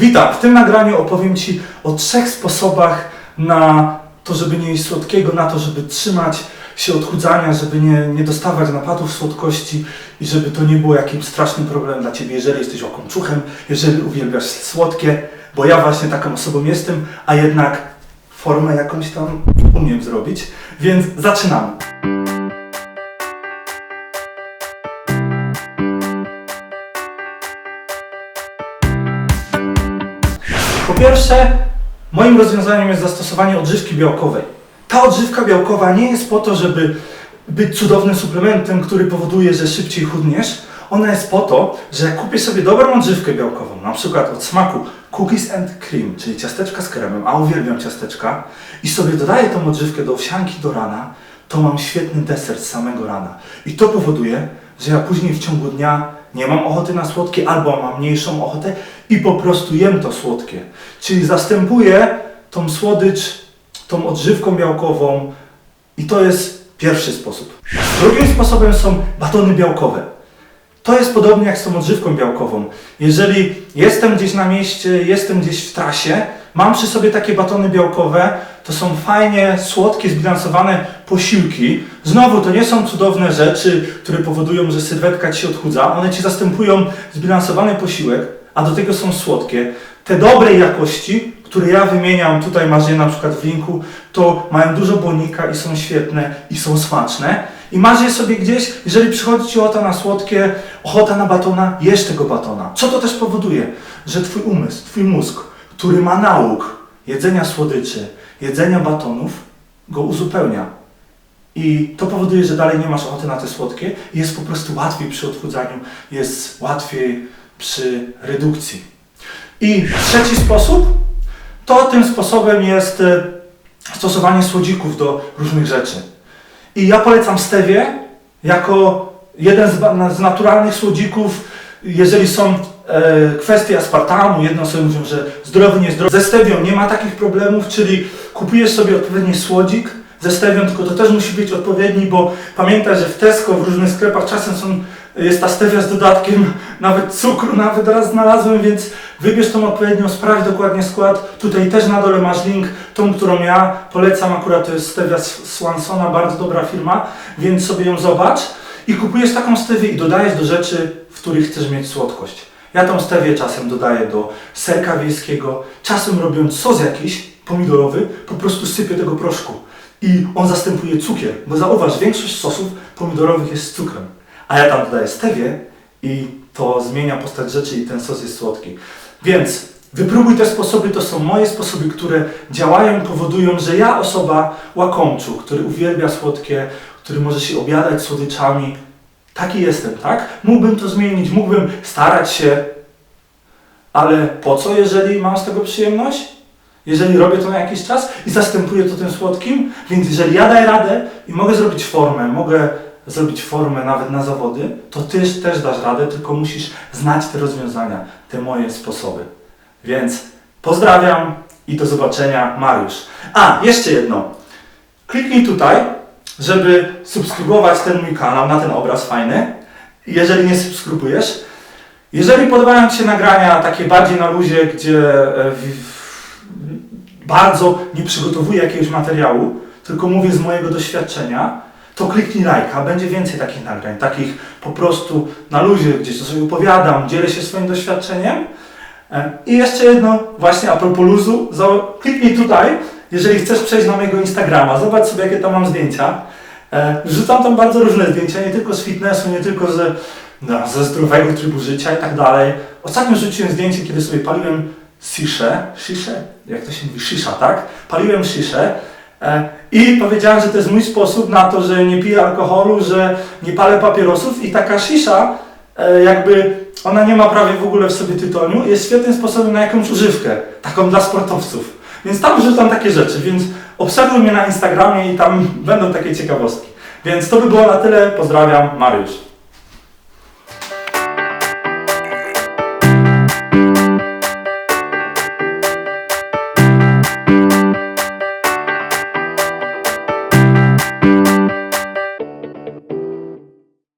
Witam! W tym nagraniu opowiem Ci o trzech sposobach na to, żeby nie jeść słodkiego, na to, żeby trzymać się odchudzania, żeby nie, nie dostawać napadów słodkości i żeby to nie było jakimś strasznym problemem dla Ciebie, jeżeli jesteś łakomczuchem, jeżeli uwielbiasz słodkie, bo ja właśnie taką osobą jestem, a jednak formę jakąś tam umiem zrobić. Więc zaczynamy. Po pierwsze, moim rozwiązaniem jest zastosowanie odżywki białkowej. Ta odżywka białkowa nie jest po to, żeby być cudownym suplementem, który powoduje, że szybciej chudniesz. Ona jest po to, że jak kupię sobie dobrą odżywkę białkową, na przykład od smaku cookies and cream, czyli ciasteczka z kremem, a uwielbiam ciasteczka, i sobie dodaję tą odżywkę do owsianki do rana, to mam świetny deser z samego rana. I to powoduje, że ja później w ciągu dnia nie mam ochoty na słodkie, albo mam mniejszą ochotę i po prostu jem to słodkie. Czyli zastępuję tą słodycz tą odżywką białkową i to jest pierwszy sposób. Drugim sposobem są batony białkowe. To jest podobnie jak z tą odżywką białkową. Jeżeli jestem gdzieś na mieście, jestem gdzieś w trasie, mam przy sobie takie batony białkowe, to są fajnie słodkie, zbilansowane posiłki. Znowu, to nie są cudowne rzeczy, które powodują, że sylwetka ci się odchudza. One ci zastępują zbilansowany posiłek, a do tego są słodkie. Te dobrej jakości, które ja wymieniam, tutaj masz je na przykład w linku, to mają dużo błonnika i są świetne i są smaczne. I masz je sobie gdzieś, jeżeli przychodzi Ci ochota na słodkie, ochota na batona, jesz tego batona. Co to też powoduje? Że Twój umysł, Twój mózg, który ma nauk jedzenia słodyczy, jedzenia batonów, go uzupełnia. I to powoduje, że dalej nie masz ochoty na te słodkie jest po prostu łatwiej przy odchudzaniu, jest łatwiej przy redukcji. I trzeci sposób, to tym sposobem jest e, stosowanie słodzików do różnych rzeczy. I ja polecam stewię jako jeden z naturalnych słodzików, jeżeli są e, kwestie aspartamu, jedno sobie mówią, że zdrowy, niezdrowy. Ze stewią nie ma takich problemów, czyli kupujesz sobie odpowiedni słodzik ze stewią, tylko to też musi być odpowiedni, bo pamiętaj, że w Tesco, w różnych sklepach czasem są, jest ta stewia z dodatkiem nawet cukru, nawet raz znalazłem, więc wybierz tą odpowiednią, sprawdź dokładnie skład. Tutaj też na dole masz link, tą, którą ja polecam, akurat to jest stewia Swansona, bardzo dobra firma, więc sobie ją zobacz i kupujesz taką stewię i dodajesz do rzeczy, w których chcesz mieć słodkość. Ja tą stewię czasem dodaję do serka wiejskiego, czasem robiąc sos jakiś pomidorowy, po prostu sypię tego proszku i on zastępuje cukier, bo zauważ, większość sosów pomidorowych jest z cukrem, a ja tam dodaję stewię i to zmienia postać rzeczy i ten sos jest słodki. Więc wypróbuj te sposoby, to są moje sposoby, które działają i powodują, że ja, osoba łakomczu, który uwielbia słodkie, który może się obiadać słodyczami, taki jestem, tak? Mógłbym to zmienić, mógłbym starać się, ale po co, jeżeli mam z tego przyjemność? Jeżeli robię to na jakiś czas i zastępuję to tym słodkim, więc jeżeli ja daję radę i mogę zrobić formę, mogę zrobić formę nawet na zawody, to ty też dasz radę, tylko musisz znać te rozwiązania, te moje sposoby. Więc pozdrawiam i do zobaczenia, Mariusz. A, jeszcze jedno. Kliknij tutaj, żeby subskrybować ten mój kanał na ten obraz fajny. Jeżeli nie subskrybujesz, jeżeli podobają Ci się nagrania takie bardziej na luzie, gdzie e, bardzo nie przygotowuję jakiegoś materiału, tylko mówię z mojego doświadczenia, to kliknij lajka, będzie więcej takich nagrań, takich po prostu na luzie, gdzie sobie opowiadam, dzielę się swoim doświadczeniem. E, I jeszcze jedno, właśnie a propos luzu, kliknij tutaj, jeżeli chcesz przejść na mojego Instagrama, zobacz sobie jakie tam mam zdjęcia. E, Wrzucam tam bardzo różne zdjęcia, nie tylko z fitnessu, nie tylko ze, no, ze zdrowego trybu życia i tak dalej. Ostatnio rzuciłem zdjęcie, kiedy sobie paliłem siszę, siszę, jak to się mówi, shisha, tak? Paliłem siszę e, i powiedziałem, że to jest mój sposób na to, że nie piję alkoholu, że nie palę papierosów i taka shisha e, jakby ona nie ma prawie w ogóle w sobie tytoniu, jest świetnym sposobem na jakąś używkę, taką dla sportowców. Więc tam wrzucam takie rzeczy, więc obserwuj mnie na Instagramie i tam będą takie ciekawostki. Więc to by było na tyle. Pozdrawiam, Mariusz.